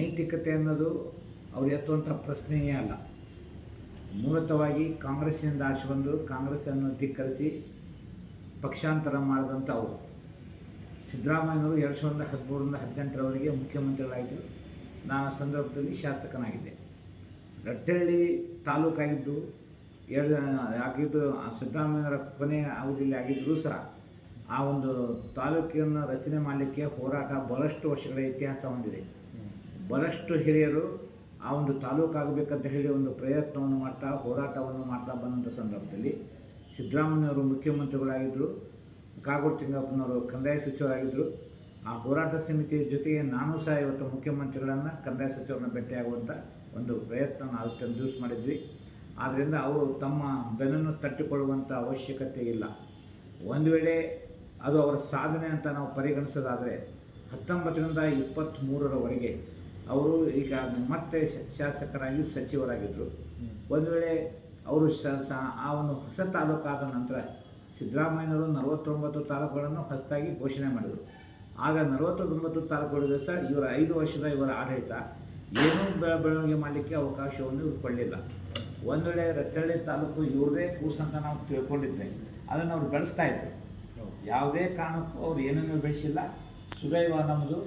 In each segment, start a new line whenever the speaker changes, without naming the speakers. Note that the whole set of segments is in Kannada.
ನೈತಿಕತೆ ಅನ್ನೋದು ಅವ್ರು ಎತ್ತುವಂಥ ಪ್ರಶ್ನೆಯೇ ಅಲ್ಲ. ಮೂಲತವಾಗಿ ಕಾಂಗ್ರೆಸ್ಸಿನಿಂದ ಆಚೆ ಬಂದು ಕಾಂಗ್ರೆಸ್ಸನ್ನು ಧಿಕ್ಕರಿಸಿ ಪಕ್ಷಾಂತರ ಮಾಡಿದಂಥ ಅವರು. ಸಿದ್ದರಾಮಯ್ಯನವರು ಎರಡು ಸಾವಿರದ ಹದಿಮೂರರಿಂದ ಹದಿನೆಂಟರವರೆಗೆ ಮುಖ್ಯಮಂತ್ರಿಗಳಾಗಿದ್ದರು ನಾನು ಸಂದರ್ಭದಲ್ಲಿ ಶಾಸಕನಾಗಿದ್ದೆ. ರಟ್ಟಳ್ಳಿ ತಾಲೂಕಾಗಿದ್ದು, ಎರಡು, ಆಗಿದ್ದು ಸಿದ್ದರಾಮಯ್ಯನವರ ಕೊನೆಯ ಅವಧಿಯಲ್ಲಿ ಆಗಿದ್ದರೂ ಸಹ ಆ ಒಂದು ತಾಲೂಕಿನ ರಚನೆ ಮಾಡಲಿಕ್ಕೆ ಹೋರಾಟ ಬಹಳಷ್ಟು ವರ್ಷಗಳ ಇತಿಹಾಸ ಹೊಂದಿದೆ. ಬಹಳಷ್ಟು ಹಿರಿಯರು ಆ ಒಂದು ತಾಲೂಕು ಆಗಬೇಕಂತ ಹೇಳಿ ಒಂದು ಪ್ರಯತ್ನವನ್ನು ಮಾಡ್ತಾ, ಹೋರಾಟವನ್ನು ಮಾಡ್ತಾ ಬಂದಂಥ ಸಂದರ್ಭದಲ್ಲಿ ಸಿದ್ದರಾಮಯ್ಯವರು ಮುಖ್ಯಮಂತ್ರಿಗಳಾಗಿದ್ದರು ಕಾಗೋಡು ತಿಂಗಪ್ಪನವರು ಕಂದಾಯ ಸಚಿವರಾಗಿದ್ದರು ಆ ಹೋರಾಟ ಸಮಿತಿಯ ಜೊತೆಗೆ ನಾನು ಸಹ ಇವತ್ತು ಮುಖ್ಯಮಂತ್ರಿಗಳನ್ನು ಕಂದಾಯ ಸಚಿವರನ್ನ ಭೇಟಿಯಾಗುವಂಥ ಒಂದು ಪ್ರಯತ್ನ ನಾವು ದಿವಸ ಮಾಡಿದ್ವಿ. ಆದ್ದರಿಂದ ಅವರು ತಮ್ಮ ಬೆನ್ನನ್ನು ತಟ್ಟಿಕೊಳ್ಳುವಂಥ ಅವಶ್ಯಕತೆ ಇಲ್ಲ. ಒಂದು ವೇಳೆ ಅದು ಅವರ ಸಾಧನೆ ಅಂತ ನಾವು ಪರಿಗಣಿಸೋದಾದರೆ ಹತ್ತೊಂಬತ್ತರಿಂದ ಇಪ್ಪತ್ತ್ಮೂರರವರೆಗೆ ಅವರು ಈಗ ಮತ್ತೆ ಶಾಸಕರಾಗಿ ಸಚಿವರಾಗಿದ್ದರು ಒಂದು ವೇಳೆ ಅವರು ಶಾಸ ಆ ಒಂದು ಹೊಸ ತಾಲೂಕಾದ ನಂತರ ಸಿದ್ದರಾಮಯ್ಯನವರು ನಲವತ್ತೊಂಬತ್ತು ತಾಲೂಕುಗಳನ್ನು ಹೊಸದಾಗಿ ಘೋಷಣೆ ಮಾಡಿದರು. ಆಗ ನಲವತ್ತೊಂಬತ್ತು ತಾಲೂಕುಗಳಿಗೆ ಸಹ ಇವರ ಐದು ವರ್ಷದ ಇವರ ಆಡಳಿತ ಏನೂ ಬೆಳ ಬೆಳವಣಿಗೆ ಮಾಡಲಿಕ್ಕೆ ಅವಕಾಶವನ್ನು ಇವ್ರು ಕೊಡಲಿಲ್ಲ ಒಂದು ವೇಳೆ ರಟ್ಟಳ್ಳಿ ತಾಲೂಕು ಇವ್ರದೇ ಕೂಸಂತ ನಾವು ತಿಳ್ಕೊಂಡಿದ್ದೆ ಅದನ್ನು ಅವ್ರು ಬೆಳೆಸ್ತಾ ಇದ್ರು. ಯಾವುದೇ ಕಾರಣಕ್ಕೂ ಅವ್ರು ಏನನ್ನೂ ಬೆಳೆಸಿಲ್ಲ. ಸುದೈವ ನಮ್ಮದು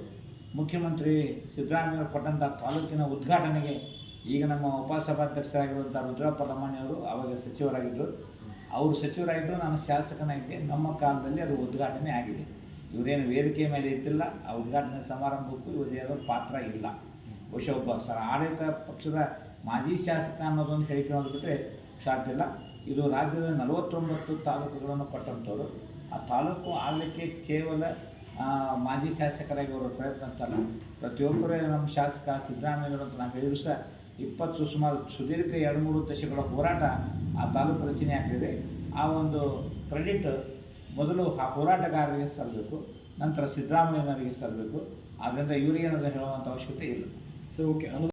ಮುಖ್ಯಮಂತ್ರಿ ಸಿದ್ದರಾಮಯ್ಯ ಕೊಟ್ಟಂಥ ತಾಲೂಕಿನ ಉದ್ಘಾಟನೆಗೆ ಈಗ ನಮ್ಮ ಉಪಸಭಾಧ್ಯಕ್ಷರಾಗಿರುವಂಥ ರುದ್ರಪ್ಪ ಅವರು ಆವಾಗ ಸಚಿವರಾಗಿದ್ದರು ಅವರು ಸಚಿವರಾಗಿದ್ದರು ನಾನು ಶಾಸಕನಾಗಿದ್ದೆ. ನಮ್ಮ ಕಾಲದಲ್ಲಿ ಅದು ಉದ್ಘಾಟನೆ ಆಗಿದೆ. ಇವರೇನು ವೇದಿಕೆ ಮೇಲೆ ಇದ್ದಿಲ್ಲ. ಆ ಉದ್ಘಾಟನೆ ಸಮಾರಂಭಕ್ಕೂ ಇವರು ಯಾವುದೋ ಪಾತ್ರ ಇಲ್ಲ. ಬಹುಶಃ ಒಬ್ಬ ಸರ್ ಆಡಳಿತ ಪಕ್ಷದ ಮಾಜಿ ಶಾಸಕ ಅನ್ನೋದೊಂದು ಹೇಳಿಕೊಳ್ಳೋದು ಬಿಟ್ಟರೆ ಸಾಧ್ಯ ಇಲ್ಲ. ಇದು ರಾಜ್ಯದ ನಲವತ್ತೊಂಬತ್ತು ತಾಲೂಕುಗಳನ್ನು ಕೊಟ್ಟಂಥವ್ರು. ಆ ತಾಲೂಕು ಆಗಲಿಕ್ಕೆ ಕೇವಲ ಮಾಜಿ ಶಾಸಕರಾಗಿ ಅವರು ಪ್ರಯತ್ನ ಅಂತಲ್ಲ ಪ್ರತಿಯೊಬ್ಬರೇ ನಮ್ಮ ಶಾಸಕ ಸಿದ್ದರಾಮಯ್ಯವರು ಅಂತ ನಾವು ಹೇಳಿದ್ರು ಇಪ್ಪತ್ತು ಸುಮಾರು ಸುದೀರ್ಘ ಎರಡು ಮೂರು ದಶಕಗಳ ಹೋರಾಟ ಆ ತಾಲೂಕು ರಚನೆ ಆಗ್ತಿದೆ. ಆ ಒಂದು ಕ್ರೆಡಿಟ್ ಮೊದಲು ಆ ಹೋರಾಟಗಾರರಿಗೆ ಸಲ್ಲಬೇಕು ನಂತರ ಸಿದ್ದರಾಮಯ್ಯನವರಿಗೆ ಸಲ್ಲಬೇಕು ಆದ್ದರಿಂದ ಇವರಿಗೇನಾದರೂ ಹೇಳುವಂಥ ಅವಶ್ಯಕತೆ ಇಲ್ಲ.
Sir okay